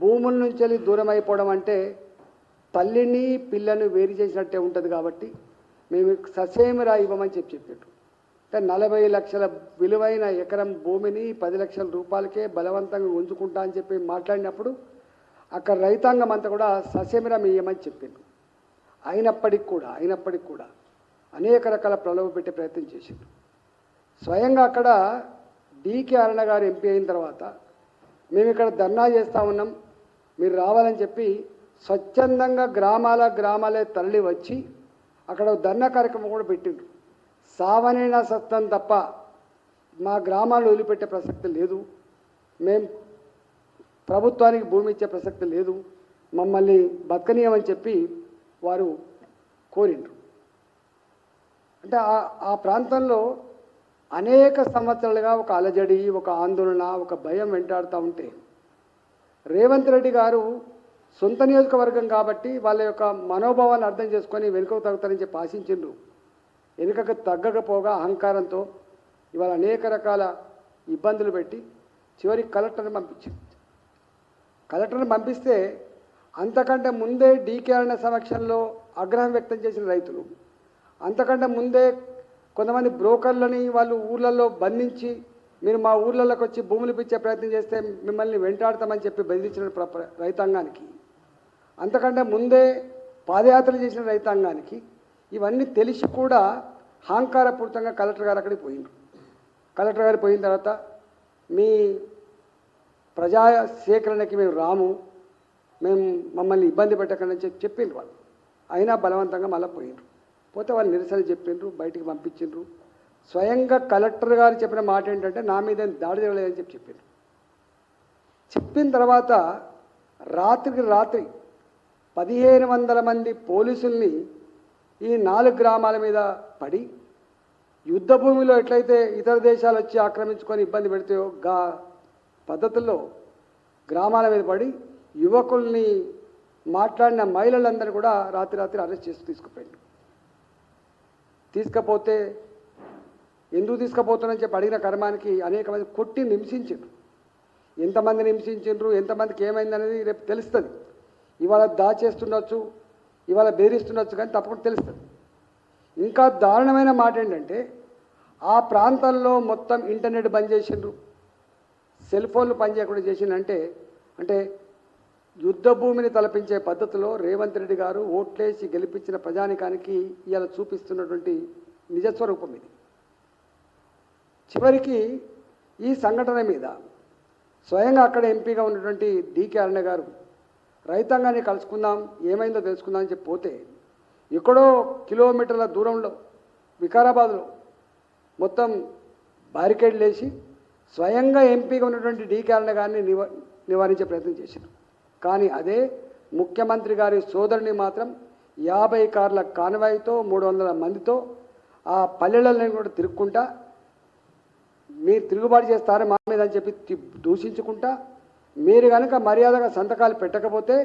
భూముల నుంచి వెళ్ళి దూరం అయిపోవడం అంటే తల్లిని పిల్లను వేరు చేసినట్టే ఉంటుంది కాబట్టి మేము ససేమిరా ఇవ్వమని చెప్పి చెప్పారు. అంటే నలభై లక్షల విలువైన ఎకరం భూమిని పది లక్షల రూపాయలకే బలవంతంగా ఉంచుకుంటా అని చెప్పి మాట్లాడినప్పుడు అక్కడ రైతాంగం అంతా కూడా ససేమిరా మేయమని చెప్పిండు అయినప్పటికి కూడా అయినప్పటికి కూడా అనేక రకాల ప్రలోభ పెట్టే ప్రయత్నం చేసిండ్రు స్వయంగా అక్కడ డీకే అరుణ గారు ఎంపీ అయిన తర్వాత మేము ఇక్కడ ధర్నా చేస్తూ ఉన్నాం. మీరు రావాలని చెప్పి స్వచ్ఛందంగా గ్రామాల గ్రామాలే తరలి వచ్చి అక్కడ ఒక ధర్నా కార్యక్రమం కూడా పెట్టిండ్రు. సావనైనా సత్తం తప్ప మా గ్రామాలు వదిలిపెట్టే ప్రసక్తి లేదు. మేం ప్రభుత్వానికి భూమి ఇచ్చే ప్రసక్తి లేదు. మమ్మల్ని బతకనీయమని చెప్పి వారు కోరిండ్రు. అంటే ఆ- ఆ ప్రాంతంలో అనేక సంవత్సరాలుగా ఒక అలజడి ఒక ఆందోళన ఒక భయం వెంటాడుతూ ఉంటే రేవంత్ రెడ్డి గారు సొంత నియోజకవర్గం కాబట్టి వాళ్ళ యొక్క మనోభావాన్ని అర్థం చేసుకొని వెనుకకు తగ్గుతారని చెప్పి ఆశించిండ్రు. వెనుకకు తగ్గకపోగా అహంకారంతో ఇవాళ అనేక రకాల ఇబ్బందులు పెట్టి చివరికి కలెక్టర్ని పంపించింది. కలెక్టర్ని పంపిస్తే అంతకంటే ముందే డీకే అన్న సమక్షంలో ఆగ్రహం వ్యక్తం చేసిన రైతులు. అంతకంటే ముందే కొంతమంది బ్రోకర్లని వాళ్ళు ఊర్లలో బంధించి మీరు మా ఊర్లలోకి వచ్చి భూములు పిచ్చే ప్రయత్నం చేస్తే మిమ్మల్ని వెంటాడతామని చెప్పి బెదిరించిన రైతాంగానికి అంతకంటే ముందే పాదయాత్ర చేసిన రైతాంగానికి ఇవన్నీ తెలిసి కూడా హాంకారపూరితంగా కలెక్టర్ గారు అక్కడికి పోయిండ్రు. కలెక్టర్ గారు పోయిన తర్వాత మీ ప్రజా సేకరణకి మేము రాము మేము మమ్మల్ని ఇబ్బంది పెట్టకండి అని చెప్పి చెప్పిండ్రు వాళ్ళు. అయినా బలవంతంగా మళ్ళీ పోయిండ్రు. పోతే వాళ్ళు నిరసన చెప్పిండ్రు బయటికి పంపించిండ్రు. స్వయంగా కలెక్టర్ గారు చెప్పిన మాట ఏంటంటే నా మీద దాడి జరగలేదని చెప్పి చెప్పింది. చెప్పిన తర్వాత రాత్రికి రాత్రి పదిహేను వందల మంది పోలీసుల్ని ఈ నాలుగు గ్రామాల మీద పడి యుద్ధ భూమిలో ఎట్లయితే ఇతర దేశాలు వచ్చి ఆక్రమించుకొని ఇబ్బంది పెడితే గా పద్ధతుల్లో గ్రామాల మీద పడి యువకుల్ని మాట్లాడిన మహిళలందరూ కూడా రాత్రి రాత్రి అరెస్ట్ చేసి తీసుకుపోయింది. తీసుకపోతే ఎందుకు తీసుకుపోతున్నారని చెప్పి అడిగిన కర్మానికి అనేక మంది కొట్టి హింసించారు ఎంతమందిని హింసించారు ఎంతమందికి ఏమైంది అనేది రేపు తెలుస్తుంది. ఇవాళ దాచేస్తుండొచ్చు ఇవాళ బెదిరిస్తుండొచ్చు కానీ తప్పకుండా తెలుస్తుంది. ఇంకా దారుణమైన మాట ఏంటంటే ఆ ప్రాంతంలో మొత్తం ఇంటర్నెట్ బంద్ చేసిండ్రు. సెల్ ఫోన్లు పనిచేయకుండా చేసిందంటే అంటే యుద్ధ భూమిని తలపించే పద్ధతిలో రేవంత్ రెడ్డి గారు ఓట్లేసి గెలిపించిన ప్రజానికానికి ఇలా చూపిస్తున్నటువంటి నిజస్వరూపం ఇది. చివరికి ఈ సంఘటన మీద స్వయంగా అక్కడ ఎంపీగా ఉన్నటువంటి డీకే అరణ్య గారు రైతాంగాన్ని కలుసుకుందాం ఏమైందో తెలుసుకుందాం అని చెప్పి పోతే ఎక్కడో కిలోమీటర్ల దూరంలో వికారాబాద్లో మొత్తం బారికేడ్లు వేసి స్వయంగా ఎంపీగా ఉన్నటువంటి డీకే అరణ్య గారిని నివ నివారించే ప్రయత్నం చేశారు. కానీ అదే ముఖ్యమంత్రి గారి సోదరుని మాత్రం యాభై కార్ల కాన్వాయ్తో మూడు వందల మందితో ఆ పల్లెలను కూడా తిరుక్కుంటా మీరు తిరుగుబాటు చేస్తారని మా మీద అని చెప్పి దూషించుకుంటా మీరు కనుక మర్యాదగా సంతకాలు పెట్టకపోతే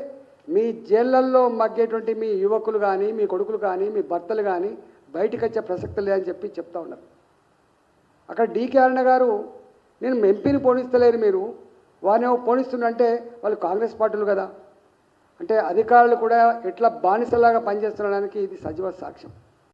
మీ జైళ్ళల్లో మగ్గేటువంటి మీ యువకులు కానీ మీ కొడుకులు కానీ మీ భర్తలు కానీ బయటికి వచ్చే ప్రసక్తి లేదని చెప్పి చెప్తా ఉన్నారు. అక్కడ డీకే అరుణ గారు నేను ఎంపీని పోనిస్తలేరు మీరు. వారిని పోనిస్తుండంటే వాళ్ళు కాంగ్రెస్ పార్టీలు కదా. అంటే అధికారులు కూడా ఎట్లా బానిసలాగా పనిచేస్తుండడానికి ఇది సజీవ సాక్ష్యం.